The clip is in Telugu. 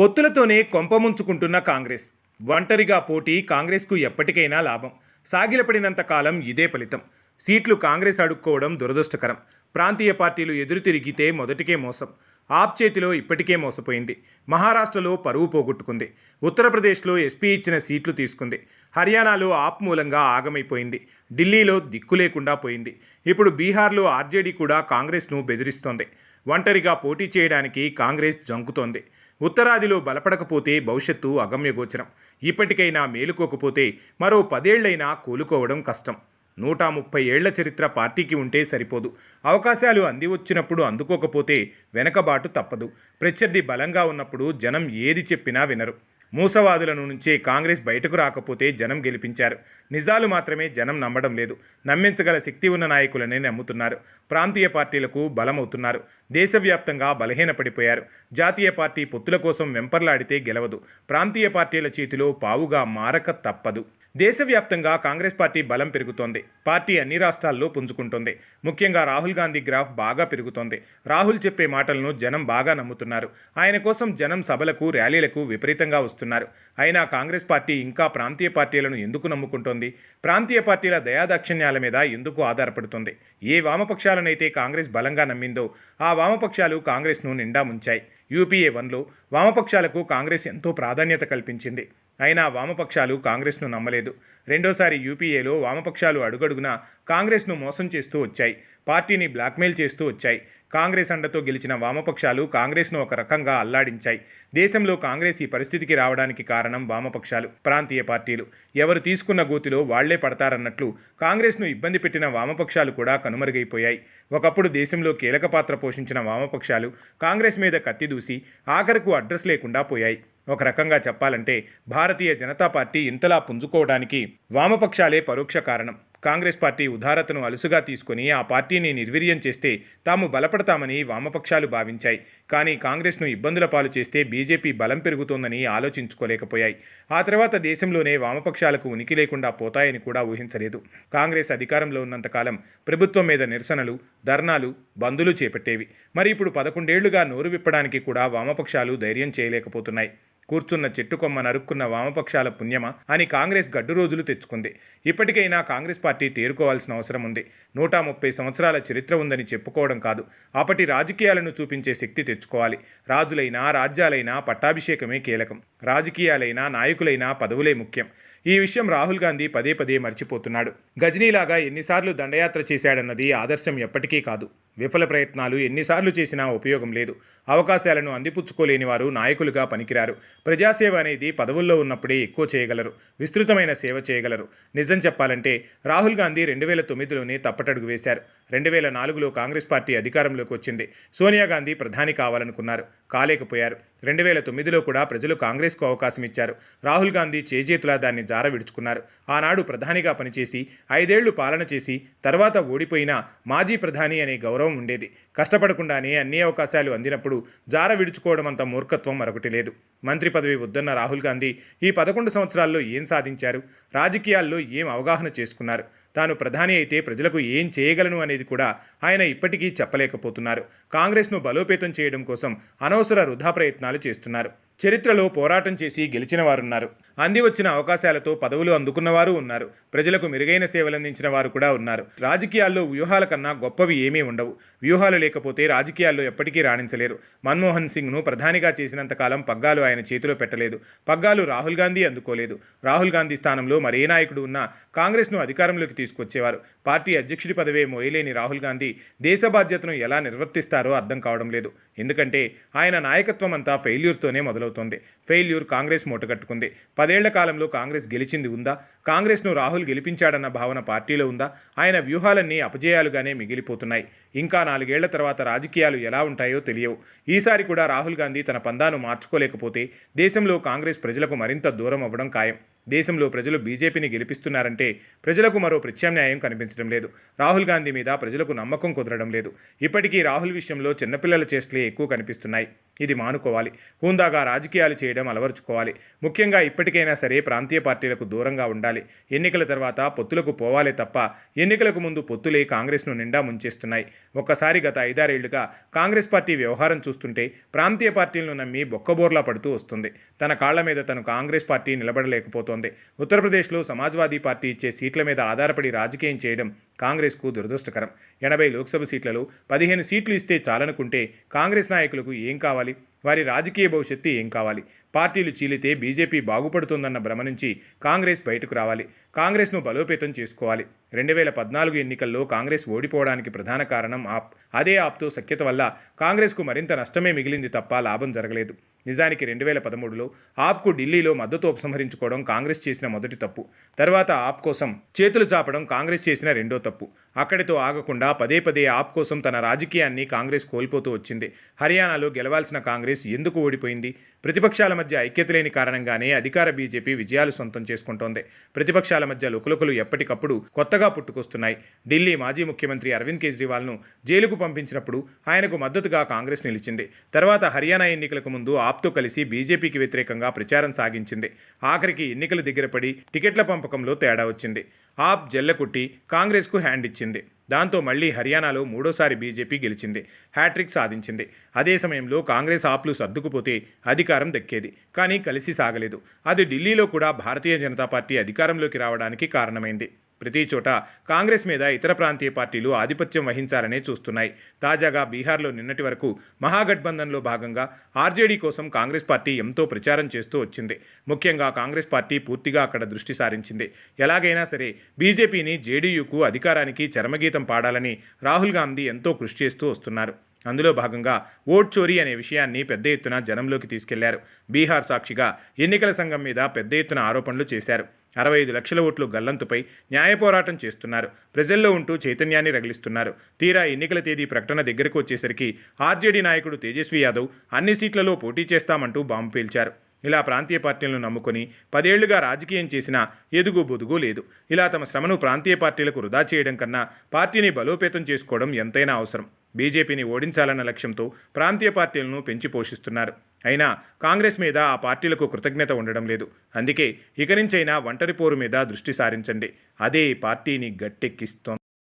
పొత్తులతోనే కొంపముంచుకుంటున్న కాంగ్రెస్. ఒంటరిగా పోటీ కాంగ్రెస్కు ఎప్పటికైనా లాభం. సాగిలపడినంత కాలం ఇదే ఫలితం. సీట్లు కాంగ్రెస్ అడుక్కోవడం దురదృష్టకరం. ప్రాంతీయ పార్టీలు ఎదురు తిరిగితే మొదటికే మోసం. ఆప్ చేతిలో ఇప్పటికే మోసపోయింది. మహారాష్ట్రలో పరువు పోగొట్టుకుంది. ఉత్తరప్రదేశ్లో ఎస్పీ ఇచ్చిన సీట్లు తీసుకుంది. హర్యానాలో ఆప్ మూలంగా ఆగమైపోయింది. ఢిల్లీలో దిక్కు లేకుండా పోయింది. ఇప్పుడు బీహార్లో ఆర్జేడీ కూడా కాంగ్రెస్ను బెదిరిస్తోంది. ఒంటరిగా పోటీ చేయడానికి కాంగ్రెస్ జంకుతోంది. ఉత్తరాదిలో బలపడకపోతే భవిష్యత్తు అగమ్యగోచరం. ఇప్పటికైనా మేలుకోకపోతే మరో పదేళ్ళైనా కోలుకోవడం కష్టం. నూట ముప్పై ఏళ్ళ చరిత్ర పార్టీకి ఉంటే సరిపోదు. అవకాశాలు అంది వచ్చినప్పుడు అందుకోకపోతే వెనకబాటు తప్పదు. ప్రత్యర్థి బలంగా ఉన్నప్పుడు జనం ఏది చెప్పినా వినరు. మూసవాదులను నుంచే కాంగ్రెస్ బయటకు రాకపోతే జనం గెలిపించారు. నిజాలు మాత్రమే జనం నమ్మడం లేదు. నమ్మించగల శక్తి ఉన్న నాయకులనే నమ్ముతున్నారు. ప్రాంతీయ పార్టీలకు బలమవుతున్నారు. దేశవ్యాప్తంగా బలహీనపడిపోయారు. జాతీయ పార్టీ పొత్తుల కోసం వెంపర్లాడితే గెలవదు. ప్రాంతీయ పార్టీల చేతిలో పావుగా మారక తప్పదు. దేశవ్యాప్తంగా కాంగ్రెస్ పార్టీ బలం పెరుగుతోంది. పార్టీ అన్ని రాష్ట్రాల్లో పుంజుకుంటోంది. ముఖ్యంగా రాహుల్ గాంధీ గ్రాఫ్ బాగా పెరుగుతోంది. రాహుల్ చెప్పే మాటలను జనం బాగా నమ్ముతున్నారు. ఆయన కోసం జనం సభలకు ర్యాలీలకు విపరీతంగా వస్తున్నారు. అయినా కాంగ్రెస్ పార్టీ ఇంకా ప్రాంతీయ పార్టీలను ఎందుకు నమ్ముకుంటోంది? ప్రాంతీయ పార్టీల దయాదాక్షిణ్యాల మీద ఎందుకు ఆధారపడుతుంది? ఏ వామపక్షాలనైతే కాంగ్రెస్ బలంగా నమ్మిందో ఆ వామపక్షాలు కాంగ్రెస్ను నిండా ముంచాయి. యూపీఏ వన్లో వామపక్షాలకు కాంగ్రెస్ ఎంతో ప్రాధాన్యత కల్పించింది. అయినా వామపక్షాలు కాంగ్రెస్ను నమ్మలేదు. రెండోసారి యూపీఏలో వామపక్షాలు అడుగడుగునా కాంగ్రెస్ను మోసం చేస్తూ వచ్చాయి. పార్టీని బ్లాక్మెయిల్ చేస్తూ వచ్చాయి. కాంగ్రెస్ అండతో గెలిచిన వామపక్షాలు కాంగ్రెస్ను ఒక రకంగా అల్లాడించాయి. దేశంలో కాంగ్రెస్ ఈ పరిస్థితికి రావడానికి కారణం వామపక్షాలు ప్రాంతీయ పార్టీలు. ఎవరు తీసుకున్న గోతిలో వాళ్ళే పడతారన్నట్లు కాంగ్రెస్ను ఇబ్బంది పెట్టిన వామపక్షాలు కూడా కనుమరుగైపోయాయి. ఒకప్పుడు దేశంలో కీలక పాత్ర పోషించిన వామపక్షాలు కాంగ్రెస్ మీద కత్తిదూసి ఆఖరకు అడ్రస్ లేకుండా పోయాయి. ఒక రకంగా చెప్పాలంటే భారతీయ జనతా పార్టీ ఇంతలా పుంజుకోవడానికి వామపక్షాలే పరోక్ష కారణం. కాంగ్రెస్ పార్టీ ఉదారతను అలుసుగా తీసుకుని ఆ పార్టీని నిర్వీర్యం చేస్తే తాము బలపడతామని వామపక్షాలు భావించాయి. కానీ కాంగ్రెస్ను ఇబ్బందుల పాలు చేస్తే బీజేపీ బలం పెరుగుతోందని ఆలోచించుకోలేకపోయాయి. ఆ తర్వాత దేశంలోనే వామపక్షాలకు ఉనికి లేకుండా పోతాయని కూడా ఊహించలేదు. కాంగ్రెస్ అధికారంలో ఉన్నంతకాలం ప్రభుత్వం మీద నిరసనలు ధర్నాలు బంధులు చేపట్టేవి. మరి ఇప్పుడు పదకొండేళ్ళుగా నోరు విప్పడానికి కూడా వామపక్షాలు ధైర్యం చేయలేకపోతున్నాయి. కూర్చున్న చెట్టు కొమ్మ నరుక్కున్న వామపక్షాల పుణ్యమా అని కాంగ్రెస్ గడ్డు రోజులు తెచ్చుకుంది. ఇప్పటికైనా కాంగ్రెస్ పార్టీ తేరుకోవాల్సిన అవసరం ఉంది. నూట ముప్పై సంవత్సరాల చరిత్ర ఉందని చెప్పుకోవడం కాదు. అప్పటి రాజకీయాలను చూపించే శక్తి తెచ్చుకోవాలి. రాజులైనా రాజ్యాలైనా పట్టాభిషేకమే కీలకం. రాజకీయాలైనా నాయకులైనా పదవులే ముఖ్యం. ఈ విషయం రాహుల్ గాంధీ పదే పదే మర్చిపోతున్నాడు. గజనీలాగా ఎన్నిసార్లు దండయాత్ర చేశాడన్నది ఆదర్శం ఎప్పటికీ కాదు. విఫల ప్రయత్నాలు ఎన్నిసార్లు చేసినా ఉపయోగం లేదు. అవకాశాలను అందిపుచ్చుకోలేని వారు నాయకులుగా పనికిరారు. ప్రజాసేవ అనేది పదవుల్లో ఉన్నప్పుడే ఎక్కువ చేయగలరు విస్తృతమైన సేవ చేయగలరు. నిజం చెప్పాలంటే రాహుల్ గాంధీ రెండు వేల తొమ్మిదిలోనే తప్పటడుగు వేశారు. రెండు వేల నాలుగులో కాంగ్రెస్ పార్టీ అధికారంలోకి వచ్చింది. సోనియా గాంధీ ప్రధాని కావాలనుకున్నారు. కాలేకపోయారు. రెండు వేల తొమ్మిదిలో కూడా ప్రజలు కాంగ్రెస్కు అవకాశం ఇచ్చారు. రాహుల్ గాంధీ చేజేతులా దాన్ని జార విడుచుకున్నారు. ఆనాడు ప్రధానిగా పనిచేసి ఐదేళ్ళు పాలన చేసి తర్వాత ఓడిపోయినా మాజీ ప్రధాని అనే గౌరవం ఉండేది. కష్టపడకుండానే అన్ని అవకాశాలు అందినప్పుడు జార విడుచుకోవడం అంత మూర్ఖత్వం మరొకటి లేదు. మంత్రి పదవి వద్దన్న రాహుల్ గాంధీ ఈ పదకొండు సంవత్సరాల్లో ఏం సాధించారు? రాజకీయాల్లో ఏం అవగాహన చేసుకున్నారు? తాను ప్రధాని అయితే ప్రజలకు ఏం చేయగలను అనేది కూడా ఆయన ఇప్పటికీ చెప్పలేకపోతున్నారు. కాంగ్రెస్ను బలోపేతం చేయడం కోసం అనవసర వృధా ప్రయత్నాలు చేస్తున్నారు. చరిత్రలో పోరాటం చేసి గెలిచిన వారున్నారు. అంది వచ్చిన అవకాశాలతో పదవులు అందుకున్నవారు ఉన్నారు. ప్రజలకు మెరుగైన సేవలందించిన వారు కూడా ఉన్నారు. రాజకీయాల్లో వ్యూహాల కన్నా గొప్పవి ఏమీ ఉండవు. వ్యూహాలు లేకపోతే రాజకీయాల్లో ఎప్పటికీ రాణించలేరు. మన్మోహన్ సింగ్ను ప్రధానిగా చేసినంతకాలం పగ్గాలు ఆయన చేతిలో పెట్టలేదు. పగ్గాలు రాహుల్ గాంధీ అందుకోలేదు. రాహుల్ గాంధీ స్థానంలో మరే నాయకుడు ఉన్నా కాంగ్రెస్ను అధికారంలోకి తీసుకొచ్చేవారు. పార్టీ అధ్యక్షుడి పదవే మోయలేని రాహుల్ గాంధీ దేశ బాధ్యతను ఎలా నిర్వర్తిస్తారో అర్థం కావడం లేదు. ఎందుకంటే ఆయన నాయకత్వం అంతా ఫెయిల్యూర్తోనే మొదలవుతుంది. ఫెయిల్యూర్ కాంగ్రెస్ మూటగట్టుకుంది పదేళ్ళ కాలంలో కాంగ్రెస్ గెలిచింది ఉందా? కాంగ్రెస్ను రాహుల్ గెలిపించాడన్న భావన పార్టీలో ఉందా? ఆయన వ్యూహాలన్నీ అపజయాలుగానే మిగిలిపోతున్నాయి. ఇంకా నాలుగేళ్ళ తర్వాత రాజకీయాలు ఎలా ఉంటాయో తెలియవు. ఈసారి కూడా రాహుల్ గాంధీ తన పందాను మార్చుకోలేకపోతే దేశంలో కాంగ్రెస్ ప్రజలకు మరింత దూరం అవ్వడం ఖాయం. దేశంలో ప్రజలు బీజేపీని గెలిపిస్తున్నారంటే ప్రజలకు మరో ప్రత్యామ్నాయం కనిపించడం లేదు. రాహుల్ గాంధీ మీద ప్రజలకు నమ్మకం కుదరడం లేదు. ఇప్పటికీ రాహుల్ విషయంలో చిన్నపిల్లల చేష్టలే ఎక్కువ కనిపిస్తున్నాయి. ఇది మానుకోవాలి. హూందాగా రాజకీయాలు చేయడం అలవరుచుకోవాలి. ముఖ్యంగా ఇప్పటికైనా సరే ప్రాంతీయ పార్టీలకు దూరంగా ఉండాలి. ఎన్నికల తర్వాత పొత్తులకు పోవాలే తప్ప ఎన్నికలకు ముందు పొత్తులే కాంగ్రెస్ను నిండా ముంచేస్తున్నాయి. ఒక్కసారి గత ఐదారేళ్ళుగా కాంగ్రెస్ పార్టీ వ్యవహారం చూస్తుంటే ప్రాంతీయ పార్టీలను నమ్మి బొక్కబోర్లా పడుతూ వస్తుంది. తన కాళ్ళ మీద తను కాంగ్రెస్ పార్టీ నిలబడలేకపోతోంది. ఉత్తరప్రదేశ్లో సమాజ్వాదీ పార్టీ ఇచ్చే సీట్ల మీద ఆధారపడి రాజకీయం చేయడం కాంగ్రెస్కు దురదృష్టకరం. ఎనభై లోక్సభ సీట్లలో పదిహేను సీట్లు ఇస్తే చాలనుకుంటే కాంగ్రెస్ నాయకులకు ఏం కావాలి? వారి రాజకీయ భవిష్యత్తు ఏం కావాలి? పార్టీలు చీలితే బీజేపీ బాగుపడుతుందన్న భ్రమ నుంచి కాంగ్రెస్ బయటకు రావాలి. కాంగ్రెస్ను బలోపేతం చేసుకోవాలి. రెండు వేల పద్నాలుగు ఎన్నికల్లో కాంగ్రెస్ ఓడిపోవడానికి ప్రధాన కారణం ఆప్ అదే ఆప్తో సఖ్యత వల్ల కాంగ్రెస్కు మరింత నష్టమే మిగిలింది తప్ప లాభం జరగలేదు. నిజానికి రెండు వేల పదమూడులో ఆప్కు ఢిల్లీలో మద్దతు ఉపసంహరించుకోవడం కాంగ్రెస్ చేసిన మొదటి తప్పు. తర్వాత ఆప్ కోసం చేతులు చాపడం కాంగ్రెస్ చేసిన రెండో తప్పు. అక్కడితో ఆగకుండా పదే పదే ఆప్ కోసం తన రాజకీయాన్ని కాంగ్రెస్ కోల్పోతూ వచ్చింది. హర్యానాలో గెలవాల్సిన కాంగ్రెస్ ఎందుకు ఓడిపోయింది? ప్రతిపక్షాల మధ్య ఐక్యత లేని కారణంగానే అధికార బీజేపీ విజయాలు సొంతం చేసుకుంటోంది. ప్రతిపక్షాల మధ్య లుకలుకలు ఎప్పటికప్పుడు కొత్తగా పుట్టుకొస్తున్నాయి. ఢిల్లీ మాజీ ముఖ్యమంత్రి అరవింద్ కేజ్రీవాల్ను జైలుకు పంపించినప్పుడు ఆయనకు మద్దతుగా కాంగ్రెస్ నిలిచింది. తర్వాత హర్యానా ఎన్నికలకు ముందు ఆప్తో కలిసి బీజేపీకి వ్యతిరేకంగా ప్రచారం సాగించింది. ఆఖరికి ఎన్నికలు దగ్గరపడి టికెట్ల పంపకంలో తేడా వచ్చింది. ఆప్ జల్లెకుట్టి కాంగ్రెస్కు హ్యాండ్ ఇచ్చింది. దాంతో మళ్ళీ హర్యానాలో మూడోసారి బీజేపీ గెలిచింది. హ్యాట్రిక్ సాధించింది. అదే సమయంలో కాంగ్రెస్ ఆప్లు సర్దుకుపోతే అధికారం దక్కేది. కానీ కలిసి సాగలేదు. అది ఢిల్లీలో కూడా భారతీయ జనతా పార్టీ అధికారంలోకి రావడానికి కారణమైంది. ప్రతి చోట కాంగ్రెస్ మీద ఇతర ప్రాంతీయ పార్టీలు ఆధిపత్యం వహించాలనే చూస్తున్నాయి. తాజాగా బీహార్లో నిన్నటి వరకు మహాగఠబంధన్లో భాగంగా ఆర్జేడీ కోసం కాంగ్రెస్ పార్టీ ఎంతో ప్రచారం చేస్తూ వచ్చింది. ముఖ్యంగా కాంగ్రెస్ పార్టీ పూర్తిగా అక్కడ దృష్టి సారించింది. ఎలాగైనా సరే బీజేపీని జేడీయూకు అధికారానికి చరమగీతం పాడాలని రాహుల్ గాంధీ ఎంతో కృషి చేస్తూ వస్తున్నారు. అందులో భాగంగా ఓట్ చోరీ అనే విషయాన్ని పెద్ద ఎత్తున జనంలోకి తీసుకెళ్ళారు. బీహార్ సాక్షిగా ఎన్నికల సంఘం మీద పెద్ద ఎత్తున ఆరోపణలు చేశారు. అరవై ఐదు లక్షల ఓట్లు గల్లంతుపై న్యాయ పోరాటం చేస్తున్నారు. ప్రజల్లో ఉంటూ చైతన్యాన్ని రగిలిస్తున్నారు. తీరా ఎన్నికల తేదీ ప్రకటన దగ్గరకు వచ్చేసరికి ఆర్జేడీ నాయకుడు తేజస్వి యాదవ్ అన్ని సీట్లలో పోటీ చేస్తామంటూ బాంబు పేల్చారు. ఇలా ప్రాంతీయ పార్టీలను నమ్ముకొని పదేళ్ళుగా రాజకీయం చేసినా ఎదుగు బొదుగు లేదు. ఇలా తమ శ్రమను ప్రాంతీయ పార్టీలకు వృధా చేయడం కన్నా పార్టీని బలోపేతం చేసుకోవడం ఎంతైనా అవసరం. బీజేపీని ఓడించాలన్న లక్ష్యంతో ప్రాంతీయ పార్టీలను పెంచి పోషిస్తున్నారు. అయినా కాంగ్రెస్ మీద ఆ పార్టీలకు కృతజ్ఞత ఉండడం లేదు. అందుకే ఇక నుంచైనా ఒంటరి పోరు మీద దృష్టి సారించండి. అదే పార్టీని గట్టెక్కిస్తోంది.